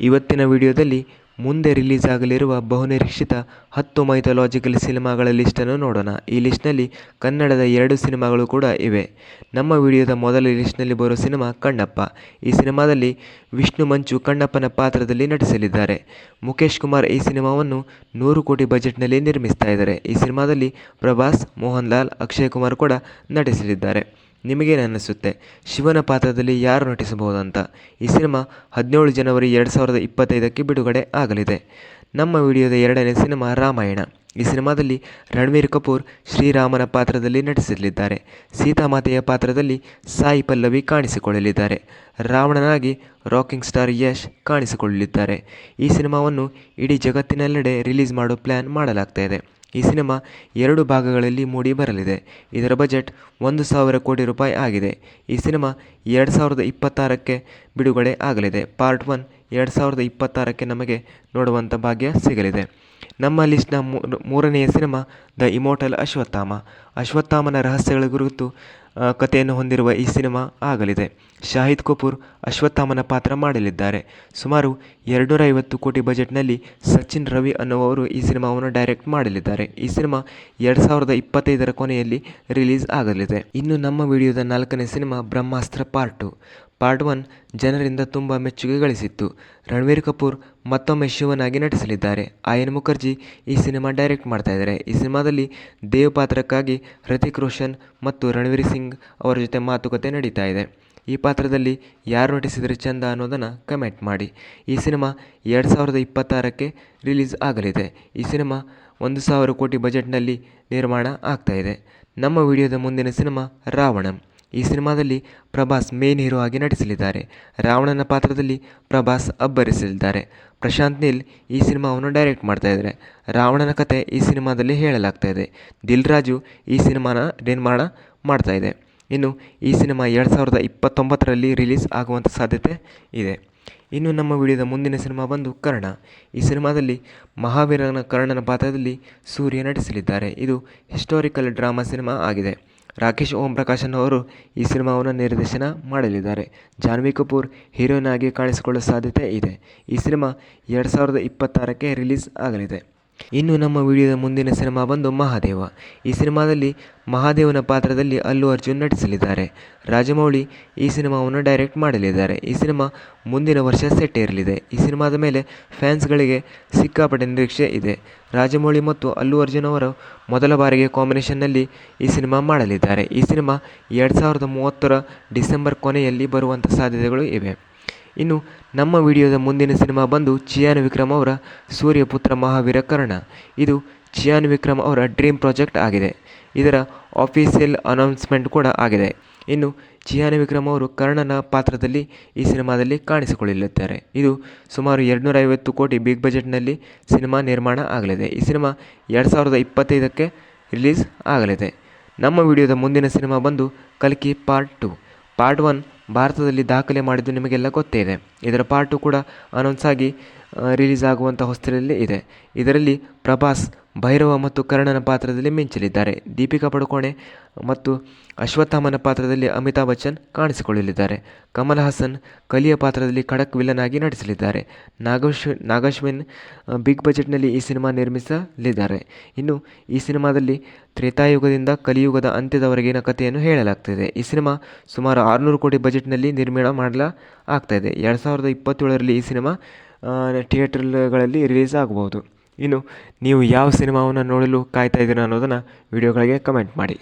ಇವತ್ತಿನ ವಿಡಿಯೋದಲ್ಲಿ ಮುಂದೆ ರಿಲೀಸ್ ಆಗಲಿರುವ ಬಹುನಿರೀಕ್ಷಿತ ಹತ್ತು ಮೈಥಾಲಾಜಿಕಲ್ ಸಿನಿಮಾಗಳ ಲಿಸ್ಟನ್ನು ನೋಡೋಣ. ಈ ಲಿಸ್ಟ್ನಲ್ಲಿ ಕನ್ನಡದ ಎರಡು ಸಿನಿಮಾಗಳು ಕೂಡ ಇವೆ. ನಮ್ಮ ವಿಡಿಯೋದ ಮೊದಲ ಲಿಸ್ಟ್ನಲ್ಲಿ ಬರೋ ಸಿನಿಮಾ ಕಣ್ಣಪ್ಪ. ಈ ಸಿನಿಮಾದಲ್ಲಿ ವಿಷ್ಣು ಮಂಚು ಕಣ್ಣಪ್ಪನ ಪಾತ್ರದಲ್ಲಿ ನಟಿಸಲಿದ್ದಾರೆ. ಮುಖೇಶ್ ಕುಮಾರ್ ಈ ಸಿನಿಮಾವನ್ನು ನೂರು ಕೋಟಿ ಬಜೆಟ್ನಲ್ಲಿ ನಿರ್ಮಿಸ್ತಾ ಇದ್ದಾರೆ. ಈ ಸಿನಿಮಾದಲ್ಲಿ ಪ್ರಭಾಸ್, ಮೋಹನ್ ಲಾಲ್, ಅಕ್ಷಯ್ ಕುಮಾರ್ ಕೂಡ ನಟಿಸಲಿದ್ದಾರೆ. ನಿಮಗೇನು ಅನ್ನಿಸುತ್ತೆ? ಶಿವನ ಪಾತ್ರದಲ್ಲಿ ಯಾರು ನಟಿಸಬಹುದಂತ? ಈ ಸಿನಿಮಾ ಹದಿನೇಳು ಜನವರಿ ಎರಡು ಸಾವಿರದ ಇಪ್ಪತ್ತೈದಕ್ಕೆ ಬಿಡುಗಡೆ ಆಗಲಿದೆ. ನಮ್ಮ ವಿಡಿಯೋದ ಎರಡನೇ ಸಿನಿಮಾ ರಾಮಾಯಣ. ಈ ಸಿನಿಮಾದಲ್ಲಿ ರಣವೀರ್ ಕಪೂರ್ ಶ್ರೀರಾಮನ ಪಾತ್ರದಲ್ಲಿ ನಟಿಸಲಿದ್ದಾರೆ. ಸೀತಾಮಾತೆಯ ಪಾತ್ರದಲ್ಲಿ ಸಾಯಿ ಪಲ್ಲವಿ ಕಾಣಿಸಿಕೊಳ್ಳಲಿದ್ದಾರೆ. ರಾವಣನಾಗಿ ರಾಕಿಂಗ್ ಸ್ಟಾರ್ ಯಶ್ ಕಾಣಿಸಿಕೊಳ್ಳಲಿದ್ದಾರೆ. ಈ ಸಿನಿಮಾವನ್ನು ಇಡೀ ಜಗತ್ತಿನೆಲ್ಲೆಡೆ ರಿಲೀಸ್ ಮಾಡೋ ಪ್ಲ್ಯಾನ್ ಮಾಡಲಾಗ್ತಾ ಇದೆ. ಈ ಸಿನಿಮಾ ಎರಡು ಭಾಗಗಳಲ್ಲಿ ಮೂಡಿ ಬರಲಿದೆ ಇದರ ಬಜೆಟ್ ಒಂದು ಸಾವಿರ ಕೋಟಿ ರೂಪಾಯಿ ಆಗಿದೆ. ಈ ಸಿನಿಮಾ ಎರಡು ಸಾವಿರದ ಇಪ್ಪತ್ತಾರಕ್ಕೆ ಬಿಡುಗಡೆ ಆಗಲಿದೆ. ಪಾರ್ಟ್ ಒನ್ ಎರಡು ಸಾವಿರದ ಇಪ್ಪತ್ತಾರಕ್ಕೆ ನಮಗೆ ನೋಡುವಂಥ ಭಾಗ್ಯ ಸಿಗಲಿದೆ. ನಮ್ಮ ಲಿಸ್ಟ್ನ ಮೂರನೆಯ ಸಿನಿಮಾ ದ ಇಮೋಟಲ್ ಅಶ್ವತ್ಥಾಮ. ಅಶ್ವತ್ಥಾಮನ ರಹಸ್ಯಗಳ ಕುರಿತು ಕಥೆಯನ್ನು ಹೊಂದಿರುವ ಈ ಸಿನಿಮಾ ಆಗಲಿದೆ. ಶಾಹಿದ್ ಕಪೂರ್, ಅಶ್ವತ್ಥಾಮನ ಪಾತ್ರ ಮಾಡಲಿದ್ದಾರೆ. ಸುಮಾರು ಎರಡುನೂರ ಐವತ್ತು ಕೋಟಿ ಬಜೆಟ್ನಲ್ಲಿ ಸಚಿನ್ ರವಿ ಅನ್ನುವರು ಈ ಸಿನಿಮಾವನ್ನು ಡೈರೆಕ್ಟ್ ಮಾಡಲಿದ್ದಾರೆ. ಈ ಸಿನಿಮಾ ಎರಡು ಸಾವಿರದ ಇಪ್ಪತ್ತೈದರ ಕೊನೆಯಲ್ಲಿ ರಿಲೀಸ್ ಆಗಲಿದೆ. ಇನ್ನು ನಮ್ಮ ವಿಡಿಯೋದ ನಾಲ್ಕನೇ cinema Brahmastra part two. Part one ಜನರಿಂದ ತುಂಬ ಮೆಚ್ಚುಗೆ ಗಳಿಸಿತ್ತು ರಣವೀರ್ ಕಪೂರ್ ಮತ್ತೊಮ್ಮೆ ಶಿವನಾಗಿ ನಟಿಸಲಿದ್ದಾರೆ. ಆಯನ್ ಮುಖರ್ಜಿ ಈ ಸಿನಿಮಾ ಡೈರೆಕ್ಟ್ ಮಾಡ್ತಾ ಇದ್ದಾರೆ. ಈ ಸಿನಿಮಾದಲ್ಲಿ ದೇವ್ ಪಾತ್ರಕ್ಕಾಗಿ ಹೃತಿಕ್ ರೋಷನ್ ಮತ್ತು ರಣವೀರ್ ಸಿಂಗ್ ಅವರ ಜೊತೆ ಮಾತುಕತೆ ನಡೀತಾ ಇದೆ. ಈ ಪಾತ್ರದಲ್ಲಿ ಯಾರು ನಟಿಸಿದರೆ ಚಂದ ಅನ್ನೋದನ್ನು ಕಮೆಂಟ್ ಮಾಡಿ. ಈ ಸಿನಿಮಾ ಎರಡು ಸಾವಿರದ ಇಪ್ಪತ್ತಾರಕ್ಕೆ ರಿಲೀಸ್ ಆಗಲಿದೆ. ಈ ಸಿನಿಮಾ ಒಂದು ಸಾವಿರ ಕೋಟಿ ಬಜೆಟ್ನಲ್ಲಿ ನಿರ್ಮಾಣ ಆಗ್ತಾಯಿದೆ ನಮ್ಮ ವಿಡಿಯೋದ ಮುಂದಿನ ಸಿನಿಮಾ ರಾವಣಂ. ಈ ಸಿನಿಮಾದಲ್ಲಿ ಪ್ರಭಾಸ್ ಮೇನ್ ಹೀರೋ ಆಗಿ ನಟಿಸಲಿದ್ದಾರೆ. ರಾವಣನ ಪಾತ್ರದಲ್ಲಿ ಪ್ರಭಾಸ್ ಅಬ್ಬರಿಸಲಿದ್ದಾರೆ. ಪ್ರಶಾಂತ್ ನೀಲ್ ಈ ಸಿನಿಮಾವನ್ನು ಡೈರೆಕ್ಟ್ ಮಾಡ್ತಾ ಇದ್ದಾರೆ. ರಾವಣನ ಕತೆ ಈ ಸಿನಿಮಾದಲ್ಲಿ ಹೇಳಲಾಗ್ತಾ ಇದೆ. ದಿಲ್ ರಾಜು ಈ ಸಿನಿಮಾನ ನಿರ್ಮಾಣ ಮಾಡ್ತಾ ಇದೆ. ಇನ್ನು ಈ ಸಿನಿಮಾ ಎರಡು ಸಾವಿರದ ಇಪ್ಪತ್ತೊಂಬತ್ತರಲ್ಲಿ ರಿಲೀಸ್ ಆಗುವಂಥ ಸಾಧ್ಯತೆ ಇದೆ. ಇನ್ನು ನಮ್ಮ ವಿಡಿಯೋದ ಮುಂದಿನ ಸಿನಿಮಾ ಬಂದು ಕರ್ಣ. ಈ ಸಿನಿಮಾದಲ್ಲಿ ಮಹಾವೀರನ ಕರ್ಣನ ಪಾತ್ರದಲ್ಲಿ ಸೂರ್ಯ ನಟಿಸಲಿದ್ದಾರೆ. ಇದು ಹಿಸ್ಟೋರಿಕಲ್ ಡ್ರಾಮಾ ಸಿನಿಮಾ ಆಗಿದೆ. ರಾಕೇಶ್ ಓಂ ಪ್ರಕಾಶನ್ ಅವರು ಈ ಸಿನಿಮಾವನ್ನು ನಿರ್ದೇಶನ ಮಾಡಲಿದ್ದಾರೆ. ಜಾನ್ವಿ ಕಪೂರ್ ಹೀರೋಯಿನ್ ಆಗಿ ಕಾಣಿಸಿಕೊಳ್ಳುವ ಸಾಧ್ಯತೆ ಇದೆ. ಈ ಸಿನಿಮಾ ಎರಡು ಸಾವಿರದ ಇಪ್ಪತ್ತಾರಕ್ಕೆ ರಿಲೀಸ್ ಆಗಲಿದೆ. ಇನ್ನು ನಮ್ಮ ವಿಡಿಯೋದ ಮುಂದಿನ ಸಿನಿಮಾ ಬಂದು ಮಹಾದೇವ. ಈ ಸಿನಿಮಾದಲ್ಲಿ ಮಹಾದೇವನ ಪಾತ್ರದಲ್ಲಿ ಅಲ್ಲು ಅರ್ಜುನ್ ನಟಿಸಲಿದ್ದಾರೆ. ರಾಜಮೌಳಿ ಈ ಸಿನಿಮಾವನ್ನು ಡೈರೆಕ್ಟ್ ಮಾಡಲಿದ್ದಾರೆ. ಈ ಸಿನಿಮಾ ಮುಂದಿನ ವರ್ಷ ಸೆಟ್ ಇರಲಿದೆ ಈ ಸಿನಿಮಾದ ಮೇಲೆ ಫ್ಯಾನ್ಸ್ಗಳಿಗೆ ಸಿಕ್ಕಾಪಟ್ಟೆ ನಿರೀಕ್ಷೆ ಇದೆ. ರಾಜಮೌಳಿ ಮತ್ತು ಅಲ್ಲು ಅರ್ಜುನ್ ಅವರು ಮೊದಲ ಬಾರಿಗೆ ಕಾಂಬಿನೇಷನ್ನಲ್ಲಿ ಈ ಸಿನಿಮಾ ಮಾಡಲಿದ್ದಾರೆ. ಈ ಸಿನಿಮಾ ಎರಡು ಸಾವಿರದ ಮೂವತ್ತರ ಡಿಸೆಂಬರ್ ಕೊನೆಯಲ್ಲಿ ಬರುವಂಥ ಸಾಧ್ಯತೆಗಳು ಇವೆ. ಇನ್ನು ನಮ್ಮ ವಿಡಿಯೋದ ಮುಂದಿನ ಸಿನಿಮಾ ಬಂದು ಚಿಯಾನ್ ವಿಕ್ರಮ್ ಅವರ ಸೂರ್ಯಪುತ್ರ ಮಹಾವೀರ ಕರ್ಣ ಇದು ಚಿಯಾನ್ ವಿಕ್ರಮ್ ಅವರ ಡ್ರೀಮ್ ಪ್ರಾಜೆಕ್ಟ್ ಆಗಿದೆ. ಇದರ ಆಫೀಸಿಯಲ್ ಅನೌನ್ಸ್ಮೆಂಟ್ ಕೂಡ ಆಗಿದೆ. ಇನ್ನು ಚಿಯಾನ್ ವಿಕ್ರಮ್ ಅವರು ಕರ್ಣನ ಪಾತ್ರದಲ್ಲಿ ಈ ಸಿನಿಮಾದಲ್ಲಿ ಕಾಣಿಸಿಕೊಳ್ಳಲಿದ್ದಾರೆ. ಇದು ಸುಮಾರು ಎರಡುನೂರ ಐವತ್ತು ಕೋಟಿ ಬಿಗ್ ಬಜೆಟ್ನಲ್ಲಿ ಸಿನಿಮಾ ನಿರ್ಮಾಣ ಆಗಲಿದೆ. ಈ ಸಿನಿಮಾ ಎರಡು ಸಾವಿರದ ಇಪ್ಪತ್ತೈದಕ್ಕೆ ರಿಲೀಸ್ ಆಗಲಿದೆ. ನಮ್ಮ ವಿಡಿಯೋದ ಮುಂದಿನ ಸಿನಿಮಾ ಬಂದು ಕಲ್ಕಿ ಪಾರ್ಟ್ ಟು. ಪಾರ್ಟ್ ಒನ್ ಭಾರತದಲ್ಲಿ ದಾಖಲೆ ಮಾಡಿದ್ದು ನಿಮಗೆಲ್ಲ ಗೊತ್ತೇ ಇದೆ. ಇದರ ಪಾರ್ಟು ಕೂಡ ಅನೌನ್ಸ್ ಆಗಿ ರಿಲೀಸ್ ಆಗುವಂಥ ಹೊಸ್ತಿಲಲ್ಲಿ ಇದೆ. ಇದರಲ್ಲಿ ಪ್ರಭಾಸ್, ಭೈರವ ಮತ್ತು ಕರ್ಣನ ಪಾತ್ರದಲ್ಲಿ ಮಿಂಚಲಿದ್ದಾರೆ. ದೀಪಿಕಾ ಪಡುಕೋಣೆ ಮತ್ತು ಅಶ್ವತ್ಥಾಮನ ಪಾತ್ರದಲ್ಲಿ ಅಮಿತಾಬ್ ಬಚ್ಚನ್ ಕಾಣಿಸಿಕೊಳ್ಳಲಿದ್ದಾರೆ. ಕಮಲ್ ಹಾಸನ್, ಕಲಿಯ ಪಾತ್ರದಲ್ಲಿ ಖಡಕ್ ವಿಲನ್ ಆಗಿ ನಟಿಸಲಿದ್ದಾರೆ. ನಾಗಶ್, ನಾಗಶ್ವಿನ್ ಬಿಗ್ ಬಜೆಟ್ನಲ್ಲಿ ಈ ಸಿನಿಮಾ ನಿರ್ಮಿಸಲಿದ್ದಾರೆ. ಇನ್ನು ಈ ಸಿನಿಮಾದಲ್ಲಿ ತ್ರೇತಾಯುಗದಿಂದ ಕಲಿಯುಗದ ಅಂತ್ಯದವರೆಗಿನ ಕಥೆಯನ್ನು ಹೇಳಲಾಗ್ತಿದೆ. ಈ ಸಿನಿಮಾ ಸುಮಾರು ಆರುನೂರು ಕೋಟಿ ಬಜೆಟ್ನಲ್ಲಿ ನಿರ್ಮಾಣ ಮಾಡಲಾಗ್ತಾಯಿದೆ ಎರಡು ಸಾವಿರದ ಇಪ್ಪತ್ತೇಳರಲ್ಲಿ ಈ ಸಿನಿಮಾ ಥಿಯೇಟರ್ಗಳಲ್ಲಿ ರಿಲೀಸ್ ಆಗಬಹುದು ಇನ್ನು ನೀವು ಯಾವ ಸಿನಿಮಾವನ್ನು ನೋಡಲು ಕಾಯ್ತಾ ಇದ್ದೀರಾ ಅನ್ನೋದನ್ನು ವಿಡಿಯೋಗಳಿಗೆ ಕಮೆಂಟ್ ಮಾಡಿ.